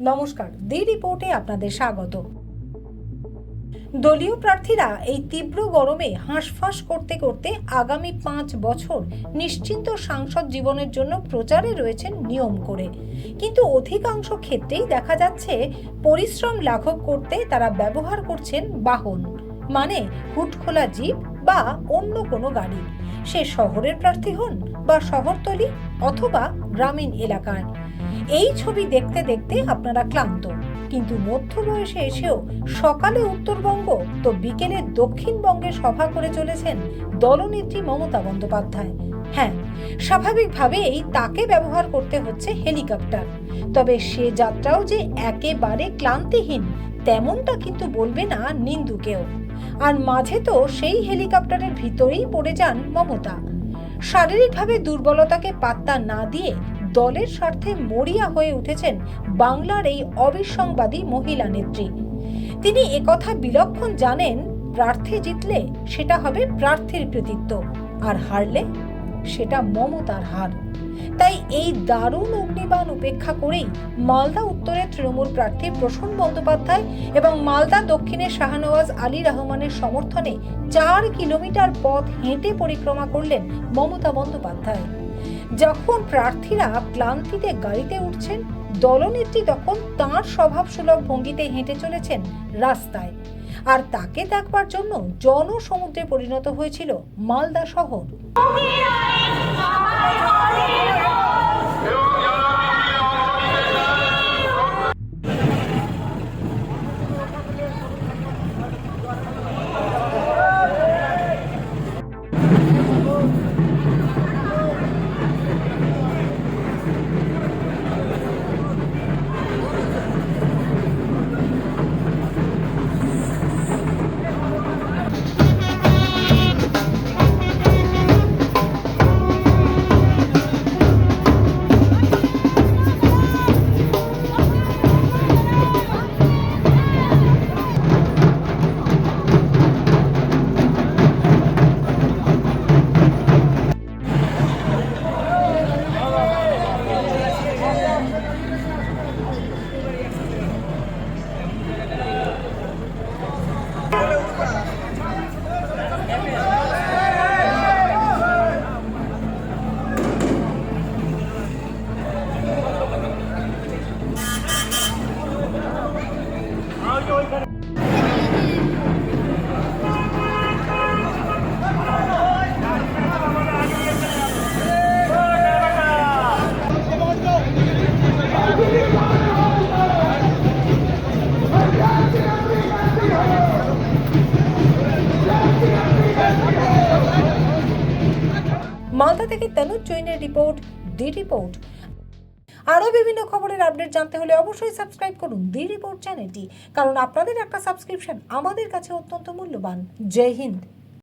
নমস্কার দি রিপোর্টে আপনাদের স্বাগত। দলীয় প্রার্থীরা এই তীব্র গরমে হাঁসফাঁস করতে করতে আগামী পাঁচ বছর নিশ্চিন্ত সাংসদ জীবনের জন্য প্রচারে রয়েছেন নিয়ম করে। কিন্তু অধিকাংশ ক্ষেত্রেই দেখা যাচ্ছে পরিশ্রম লাঘব করতে তারা ব্যবহার করছেন বাহন মানে হুটখোলা জিপ বা অন্য কোনো গাড়ি। সে শহরের প্রার্থী হন বা শহরতলি অথবা গ্রামীণ এলাকায় এই ছবি দেখতে দেখতে আপনারা ক্লান্ত। কিন্তু মধ্য বয়সে এসেও সকালে উত্তরবঙ্গ তো বিকেলে দক্ষিণবঙ্গে সভা করে চলেছেন দলনেত্রী মমতা বন্দ্যোপাধ্যায়। হ্যাঁ স্বাভাবিকভাবেই তাকে ব্যবহার করতে হচ্ছে হেলিকপ্টার। তবে সে যাত্রাও যে একেবারে ক্লান্তিহীন, তেমনটা কিন্তু বলবে না নিন্দুকেও। আর মাঝে তো সেই হেলিকপ্টারের ভিতরেই পড়ে যান মমতা। শারীরিকভাবে দুর্বলতাকে পাত্তা না দিয়ে দলের স্বার্থে মরিয়া হয়ে উঠেছেন বাংলার এই অবিসংবাদী মহিলা নেত্রী। তিনি একথা বিলক্ষণ জানেন, প্রার্থী জিতলে সেটা হবে প্রার্থীর কৃতিত্ব, আর হারলে সেটা মমতার হার। তাই এই দারুণ অগ্নিবাণ উপেক্ষা করেই মালদা উত্তরের তৃণমূল প্রার্থী প্রসূন বন্দ্যোপাধ্যায় এবং মালদা দক্ষিণে শাহনওয়াজ আলী রহমানের সমর্থনে চার কিলোমিটার পথ হেঁটে পরিক্রমা করলেন মমতা বন্দ্যোপাধ্যায়। যখন প্রার্থীরা ক্লান্তিতে গাড়িতে উঠছেন, দলনেত্রী তখন তাঁর স্বভাব সুলভ ভঙ্গিতে হেঁটে চলেছেন রাস্তায়। আর তাকে দেখবার জন্য জনসমুদ্রে পরিণত হয়েছিল মালদা শহর। মালদা থেকে তনুজ জৈনের রিপোর্ট, দি রিপোর্ট। আরও বিভিন্ন খবরের আপডেট জানতে হলে অবশ্যই সাবস্ক্রাইব করুন দি রিপোর্ট চ্যানেলটি, কারণ আপনাদের একটা সাবস্ক্রিপশন আমাদের কাছে অত্যন্ত মূল্যবান। জয় হিন্দ।